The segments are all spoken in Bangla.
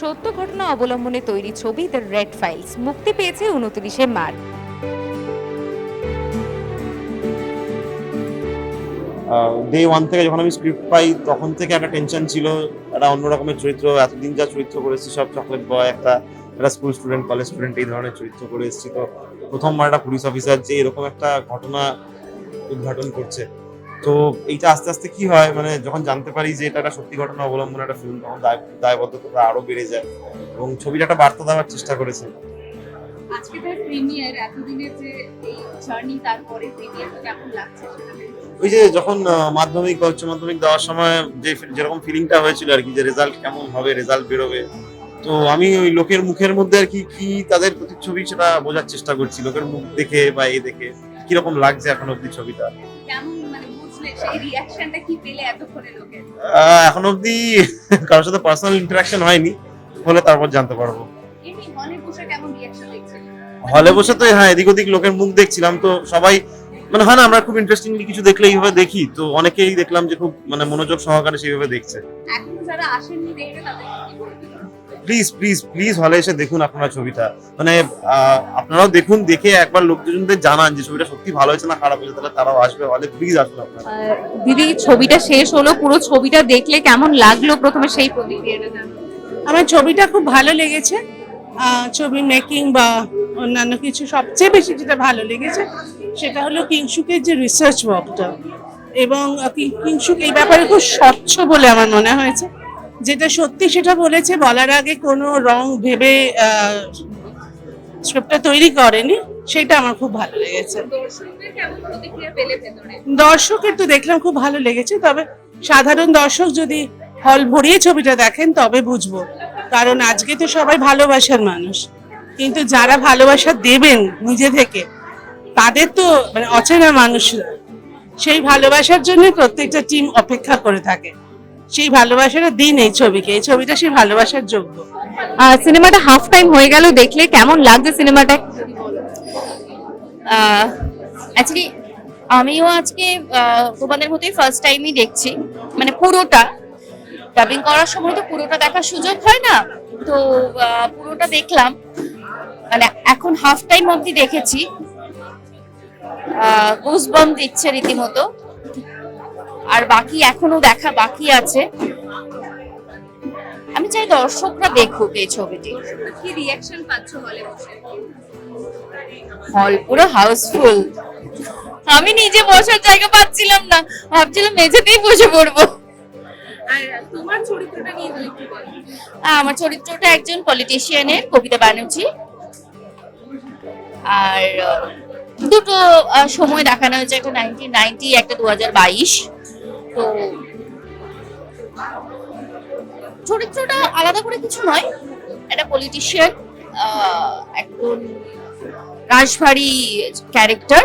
সত্য ঘটনা অবলম্বনে তৈরি ছবি দ্য রেড ফাইলস মুক্তি পেয়েছে উনত্রিশে মার্চ। ডে ওয়ান থেকে যখন আমি স্ক্রিপ্ট পাই, তখন থেকে একটা টেনশন ছিল। একটা অন্য রকমের চরিত্র, এতদিন যা চরিত্র করেছি সব চকলেট বয় একটা একটা স্কুল স্টুডেন্ট কলেজ স্টুডেন্ট এই ধরনের চরিত্র করে এসেছি। তো প্রথমবার একটা পুলিশ অফিসার যে এরকম একটা ঘটনা উদ্ঘাটন করছে। তো এইটা আস্তে আস্তে কি হয় মানে যখন জানতে পারি যে এটা একটা সত্যি ঘটনা অবলম্বন একটা ফিল্ম তখন দায় দায়বদ্ধতা আরও বেড়ে যায়। এবং ছবিটা একটা বার্তা দেওয়ার চেষ্টা করেছে। আজকে তার প্রিমিয়ার এতদিনের যে এই জার্নি তারপরে প্রিমিয়ার কেমন লাগছে ওই যে যখন মাধ্যমিক বা উচ্চ মাধ্যমিক দেওয়ার সময় যে যেরকম ফিলিংটা হয়েছিল আর কি যে রেজাল্ট কেমন হবে রেজাল্ট বেরোবে। তো আমি ওই লোকের মুখের মধ্যে আর কি কি তাদের প্রতিচ্ছবি সেটা বোঝার চেষ্টা করছি লোকের মুখ দেখে বা এ দেখে কীরকম লাগছে এখন অব্দি ছবিটা। কেমন মানে সেই রিয়াকশনটা কি পেলে এতক্ষণে লোকের? আহ, এখন অব্দি কারোর সাথে পার্সোনাল ইন্টারাকশন হয়নি হলে তারপর জানতে পারব। হলে বসে তো হ্যাঁ এদিক ওদিক লোকের মুখ দেখছিলাম তো সবাই মানে হয় না আমরা খুব ইন্টারেস্টিংলি কিছু দেখলে এইভাবে দেখি তো অনেকেই দেখলাম যে খুব মানে মনোযোগ সহকারে সেইভাবে দেখছে। এখন যারা আসেননি দেখবে তাদের প্লিজ প্লিজ প্লিজ হলে এসে দেখুন আপনারা ছবিটা। মানে আহ, আপনারাও দেখুন দেখে একবার লোকজনদের জানান যে ছবিটা সত্যি ভালো হয়েছে না খারাপ হয়েছে তাহলে তারাও আসবে হলে প্লিজ আসুন আপনারা। দিদি ছবিটা শেষ হলো পুরো ছবিটা দেখলে কেমন লাগল প্রথমে সেই প্রতিক্রিয়াটা আমার ছবিটা খুব ভালো লেগেছে। আহ, ছবি মেকিং বা অন্যান্য কিছু সবচেয়ে বেশি যেটা ভালো লেগেছে সেটা হলো কিংসুকের যে রিসার্চ ওয়ার্কটা এবং কিংসুক এই ব্যাপারে খুব স্বচ্ছ বলে আমার মনে হয়েছে। যেটা সত্যি সেটা বলেছে, বলার আগে কোনো রং ভেবে স্ক্রিপ্টটা তৈরি করেনি, সেটা আমার খুব ভালো লেগেছে। দর্শকের তো দেখলাম খুব ভালো লেগেছে, তবে সাধারণ দর্শক যদি হল ভরিয়ে ছবিটা দেখেন, তবে বুঝব। কারণ আজকে তো সবাই ভালোবাসার মানুষ। কিন্তু যারা ভালোবাসা দেবেন নিজে থেকে, তাদের তো মানে অচেনা মানুষ সেই ভালোবাসার জন্য প্রত্যেকটা টিম অপেক্ষা করে থাকে। সেই ভালোবাসাটা দিন এই ছবিকে এই ছবিটা সেই ভালোবাসার যোগ্য। আহ, সিনেমাটা হাফ টাইম হয়ে গেল দেখলে কেমন লাগছে সিনেমাটা? অ্যাকচুয়ালি আমিও আজকে আহ, তোমাদের মতোই ফার্স্ট টাইমই দেখছি। মানে পুরোটা। ডাবিং করার সময় তো পুরোটা দেখার সুযোগ হয় না। তো আহ, পুরোটা দেখলাম। মানে এখন হাফ টাইম অবধি দেখেছি। গুজবম দিচ্ছে রীতিমতো। আর বাকি এখনও দেখা বাকি আছে। আমি চাই দর্শকরা দেখুক এই ছবিটি। কি রিয়াকশন পাচ্ছ হলে বসে? হল পুরো হাউসফুল আমি নিজে বসার জায়গা পাচ্ছিলাম না। ভাবছিলাম মেঝেতেই বসে পড়ব। আমার চরিত্রটা একজন পলিটিশিয়ানের কবিতা ব্যানার্জি আর দুটো সময় দেখানো হয়েছে একটা নাইনটিন নাইনটি একটা দু হাজার বাইশ। তো চরিত্রটা আলাদা করে কিছু নয়। একটা পলিটিশিয়ান একজন রাশভারী ক্যারেক্টার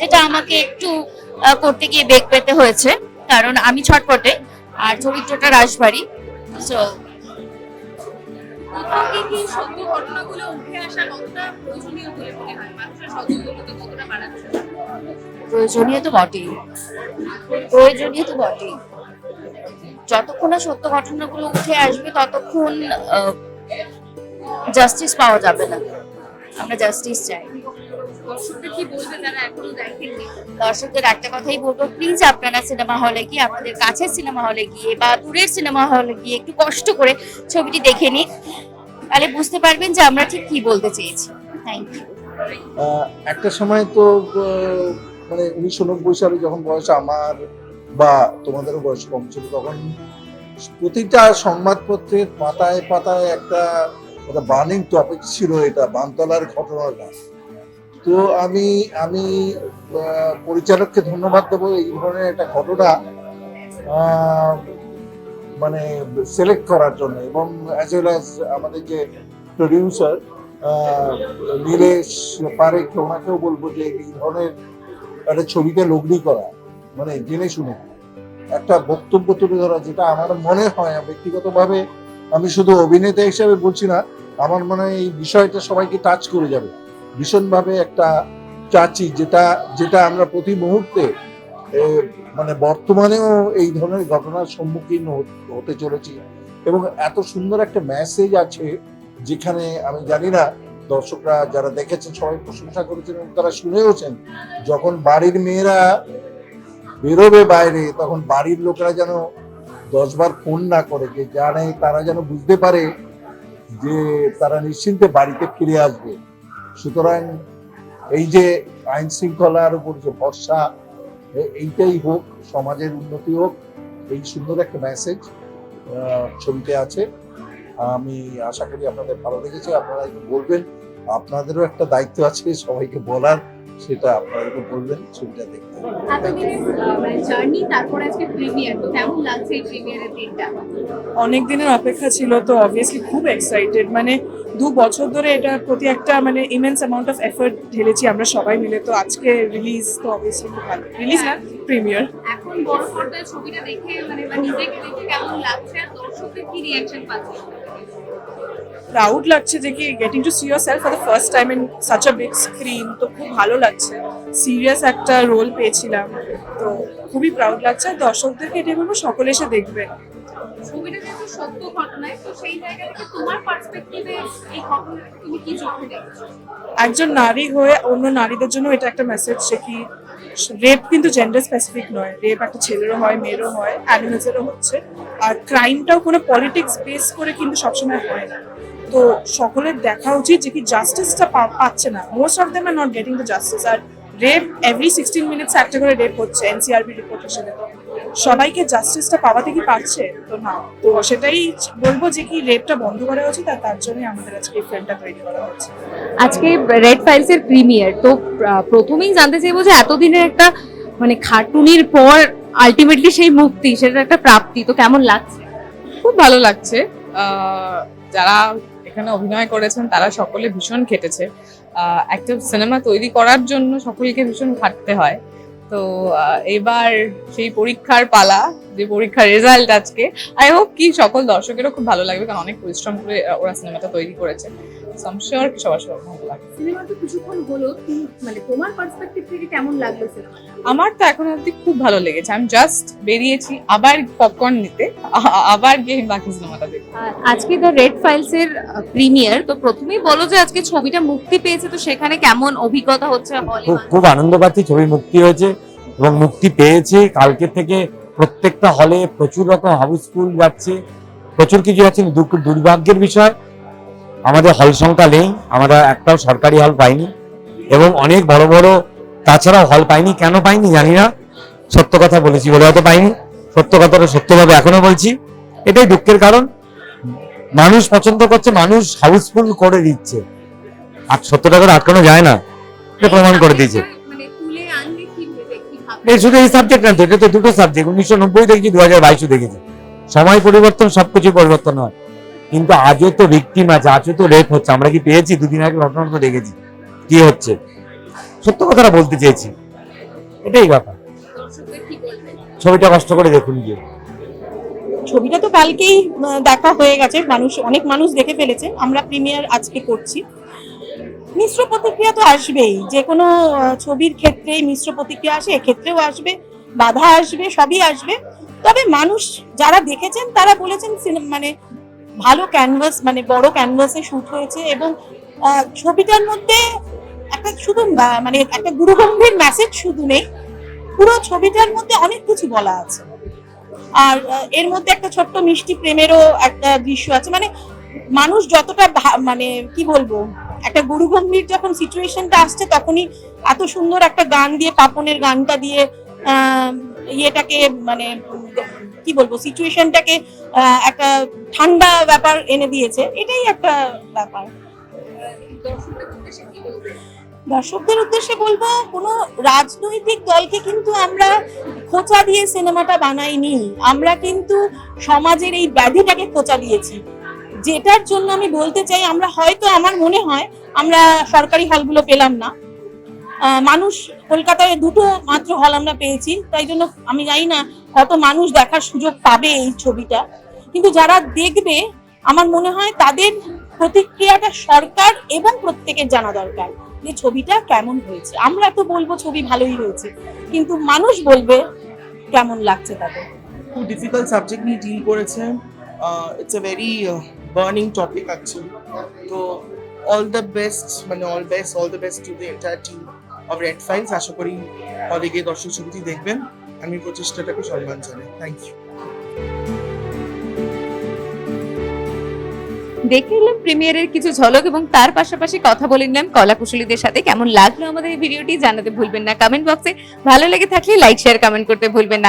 যেটা আমাকে একটু করতে গিয়ে বেগ পেতে হয়েছে, কারণ আমি ছটপটে আর চরিত্রটা রাশভারী সো ঘটনাগুলো উঠে আসা কতটা প্রয়োজনীয় বলে মনে হয়? মানুষের কতটা বাড়াচ্ছে? প্রয়োজনীয় তো বটেই। প্রয়োজনীয় তো বটেই। যতক্ষণ না সত্য ঘটনাগুলো উঠে আসবে ততক্ষণ জাস্টিস পাওয়া যাবে না। আমরা জাস্টিস চাই। দর্শকদের একটা কথাই বলব প্লিজ আপনারা সিনেমা হলে গিয়ে আপনাদের কাছের সিনেমা হলে গিয়ে বা দূরের সিনেমা হলে গিয়ে একটু কষ্ট করে ছবিটি দেখে নিন। তাহলে বুঝতে পারবেন যে আমরা ঠিক কি বলতে চেয়েছি। থ্যাংক ইউ আহ, একটা সময় তো মানে উনিশশো নব্বই সালে যখন বয়স আমার বা তোমাদেরও বয়স কম ছিল, তখন প্রতিটা সংবাদপত্রের পাতায় পাতায় একটা একটা বার্নিং টপিক ছিল এটা, বানতলার ঘটনাটা। তো আমি আমি পরিচালককে ধন্যবাদ দেবো এই ধরনের একটা ঘটনা মানে সিলেক্ট করার জন্য। এবং অ্যাজ ওয়েল অ্যাজ আমাদের যে প্রডিউসার নীলেশ পারেখ ওনাকেও বলব যে এই ধরনের একটা ছবিতে লগ্নি করা মানে জেনে শুনে। একটা বক্তব্য তুলে ধরা, যেটা আমার মনে হয় ব্যক্তিগতভাবে আমি শুধু অভিনেতা হিসেবে বলছি না, আমার মনে হয় এই বিষয়টা সবাইকে টাচ করে যাবে। ভীষণভাবে একটা চাচ্ছি যেটা যেটা আমরা প্রতি মুহূর্তে মানে বর্তমানেও এই ধরনের ঘটনার সম্মুখীন হতে চলেছি। এবং এত সুন্দর একটা মেসেজ আছে, যেখানে আমি জানি না দর্শকরা যারা দেখেছেন, সবাই প্রশংসা করেছেন এবং তারা শুনেওছেন, যখন বাড়ির মেয়েরা বেরোবে বাইরে, তখন বাড়ির লোকেরা যেন দশবার ফোন না করে যে জানে তারা যেন বুঝতে পারে যে তারা নিশ্চিন্তে বাড়িতে ফিরে আসবে। সুতরাং এই যে আইন শৃঙ্খলার উপর যে ভরসা এইটাই হোক, সমাজের উন্নতি হোক, এই সুন্দর একটা মেসেজ ছবিতে আছে। আমি আশা করি আপনাদের ভালো লেগেছে আপনারা একটু বলবেন। আপনাদেরও একটা দায়িত্ব আছে সবাইকে বলার সেটা আপনারা বলবেন ছবিটা দেখতে। এতদিনের জার্নি তারপর আজকে প্রিমিয়ার তো কেমন লাগছে এই প্রিমিয়ারের দিনটা? অনেক দিনের অপেক্ষা ছিল তো অবভিয়াসলি খুব এক্সাইটেড মানে দু বছর ধরে এটার প্রতি একটা মানে ইমেন্স অ্যামাউন্ট অফ এফর্ট ঢেলেছি আমরা সবাই মিলে তো আজকে রিলিজ তো অবভিয়াসলি খুব ভালো। রিলিজ না প্রিমিয়ার এখন বড় পর্দায় ছবিটা দেখে মানে নিজেকে দেখে কেমন লাগছে? আর দর্শকদের কি রিয়াকশন পাচ্ছে প্রাউড লাগছে যে কি getting to see yourself for the first time in such a big screen তো খুব ভালো লাগছে। সিরিয়াস একটা রোল পেয়েছিলাম তো খুবই প্রাউড লাগছে। আর দর্শকদেরকে এটাই বলব সকলে এসে দেখবে। ছবিটা যেহেতু সত্য ঘটনায় তো সেই জায়গা থেকে তোমার পার্সপেক্টিভে এই ঘটনাটা তুমি কি চোখে দেখছ? একজন নারী হয়ে অন্য নারীদের জন্য এটা একটা মেসেজ সে কি রেপ কিন্তু জেন্ডার স্পেসিফিক নয়। রেপ একটা ছেলেরও হয় মেয়েরও হয় অ্যানিমেলসেরও হচ্ছে। আর ক্রাইমটাও কোনো পলিটিক্স বেস করে কিন্তু সবসময় হয় না। তো সকলের দেখা উচিত যে কি জাস্টিসটা পাচ্ছে না। Most of them are not getting the justice R rape every sixteen minutes একটা করে রেপ হচ্ছে এনসিআরবি রিপোর্ট হিসেবে তো। সবাইকে জাস্টিসটা পাওয়াতে কি পারছে? তো না। তো সেটাই বলব যে কি রেপটা বন্ধ করা উচিত আর তার জন্যই আমাদের আজকে এই ফিল্মটা তৈরি করা হচ্ছে। আজকে রেড ফাইলস এর প্রিমিয়ার তো প্রথমেই জানতে চাইব যে এতদিনের একটা মানে খাটুনির পর আলটিমেটলি সেই মুক্তি সেটা একটা প্রাপ্তি। তো কেমন লাগছে? খুব ভালো লাগছে। যারা এখানে অভিনয় করেছেন, তারা সকলে ভীষণ খেটেছে। একটা সিনেমা তৈরি করার জন্য সকলকে ভীষণ খাটতে হয়। তো এবার সেই পরীক্ষার পালা, যে পরীক্ষার রেজাল্ট আজকে আই হোপ কি সকল দর্শকেরও খুব ভালো লাগবে, কারণ অনেক পরিশ্রম করে ওরা সিনেমাটা তৈরি করেছে। শিওর সবার সবার ভালো লাগবে। সিনেমা তো কিছুক্ষণ হলো মানে তোমার পার্সপেক্টিভ থেকে কেমন লাগল সিনেমা আমার তো এখন অব্দি খুব ভালো লেগেছে। আমি জাস্ট বেরিয়েছি আবার পপকর্ন নিতে আবার গিয়ে বাকি সিনেমাটা দেখব। আজকে দ্য রেড ফাইলস এর প্রিমিয়ার তো প্রথমেই বলো যে আজকে ছবিটা মুক্তি পেয়েছে তো সেখানে কেমন অভিজ্ঞতা হচ্ছে হলে খুব আনন্দ পাচ্ছি ছবি মুক্তি হয়েছে এবং মুক্তি পেয়েছে। কালকে থেকে প্রত্যেকটা হলে প্রচুর রকম হাউসফুল যাচ্ছে। প্রচুর কিছু যাচ্ছে দুঃখ দুর্ভাগ্যের বিষয়। আমাদের হল সংখ্যা নেই, আমরা একটাও সরকারি হল পাইনি এবং অনেক বড় বড় তাছাড়াও হল পাইনি, কেন পাইনি জানি না। সত্য কথা বলেছি বলে হয়তো পাইনি। সত্য কথাটা সত্যভাবে এখনও বলছি। এটাই দুঃখের কারণ। মানুষ পছন্দ করছে, মানুষ হাউসফুল করে দিচ্ছে। আর সত্যটা করে আটকানো যায় না, এটা প্রমাণ করে দিয়েছে। শুধু এই সাবজেক্ট না এটা তো দুটো সাবজেক্ট উনিশশো নব্বই দেখেছি দু হাজার বাইশও দেখেছি। সময় পরিবর্তন সবকিছু পরিবর্তন হয়। কিন্তু আজও তো ভিকটিম আছে, আজও তো রেপ হচ্ছে। আমরা কি পেয়েছি? দুদিন আগে ঘটনা তো দেখেছি। কি হচ্ছে? সত্য কথাটা বলতে চেয়েছি। এটাই ব্যাপার। ছবিটা কষ্ট করে দেখুন গিয়ে। ছবিটা তো কালকেই দেখা হয়ে গেছে। মানুষ, অনেক মানুষ দেখে ফেলেছে। আমরা প্রিমিয়ার আজকে করছি। মিশ্র প্রতিক্রিয়া তো আসবেই। যে কোনো ছবির ক্ষেত্রেই মিশ্র প্রতিক্রিয়া আসে, এক্ষেত্রেও আসবে। বাধা আসবে, সবই আসবে। তবে মানুষ যারা দেখেছেন, তারা বলেছেন মানে ভালো ক্যানভাস মানে বড় ক্যানভাসে শুট হয়েছে এবং ছবিটার মধ্যে একটা শুধু মানে একটা গুরুগম্ভীর মেসেজ শুধু নেই, পুরো ছবিটার মধ্যে অনেক কিছু বলা আছে। আর এর মধ্যে একটা ছোট্ট মিষ্টি প্রেমেরও একটা দৃশ্য আছে। মানে মানুষ যতটা মানে কি বলব, একটা গুরুগম্ভীর যখন সিচুয়েশনটা আসছে, তখনই এত সুন্দর একটা গান দিয়ে, পাপনের গানটা দিয়ে ইয়েটাকে মানে কি বলব, সিচুয়েশনটাকে একটা ঠান্ডা ব্যাপার এনে দিয়েছে। এটাই একটা ব্যাপার। দর্শকদের উদ্দেশ্যে বলবে, কোনো রাজনৈতিক দলকে কিন্তু আমরা খোঁচা দিয়ে সিনেমাটা বানাইনি। আমরা কিন্তু সমাজের এই ব্যাধিটাকে খোঁচা দিয়েছি। যেটার জন্য আমি বলতে চাই, আমরা হয়তো, আমার মনে হয়, আমরা সরকারি হলগুলো পেলাম না। মানুষ কলকাতায় দুটো মাত্র হল আমরা পেয়েছি, তাই জন্য আমি জানি না কত মানুষ দেখার সুযোগ পাবে এই ছবিটা। কিন্তু যারা দেখবে, আমার মনে হয় তাদের প্রতিক্রিয়াটা সরকার এবং প্রত্যেকের জানা দরকার যে ছবিটা কেমন হয়েছে। আমরা তো বলব ছবি ভালোই হয়েছে, কিন্তু মানুষ বলবে কেমন লাগছে তাদের। খুব ডিফিকাল্ট সাবজেক্ট নিয়ে ডিল করেছে। It's a very burning topic actually তো অল দ্য বেস্ট মানে all best all the best to the entire team of red files আশা করি হলে গিয়ে দর্শক ছবিটি দেখবেন। আমি প্রচেষ্টাটাকে সম্মান জানাই। থ্যাংক ইউ দেখে নিলাম প্রিমিয়ারের কিছু ঝলক এবং তার পাশাপাশি কথা বলে নিলাম কলা কুশলীদের সাথে। কেমন লাগল আমাদের এই ভিডিওটি জানাতে ভুলবেন না। কমেন্ট বক্সে ভালো লেগে থাকলে লাইক শেয়ার কমেন্ট করতে ভুলবেন না।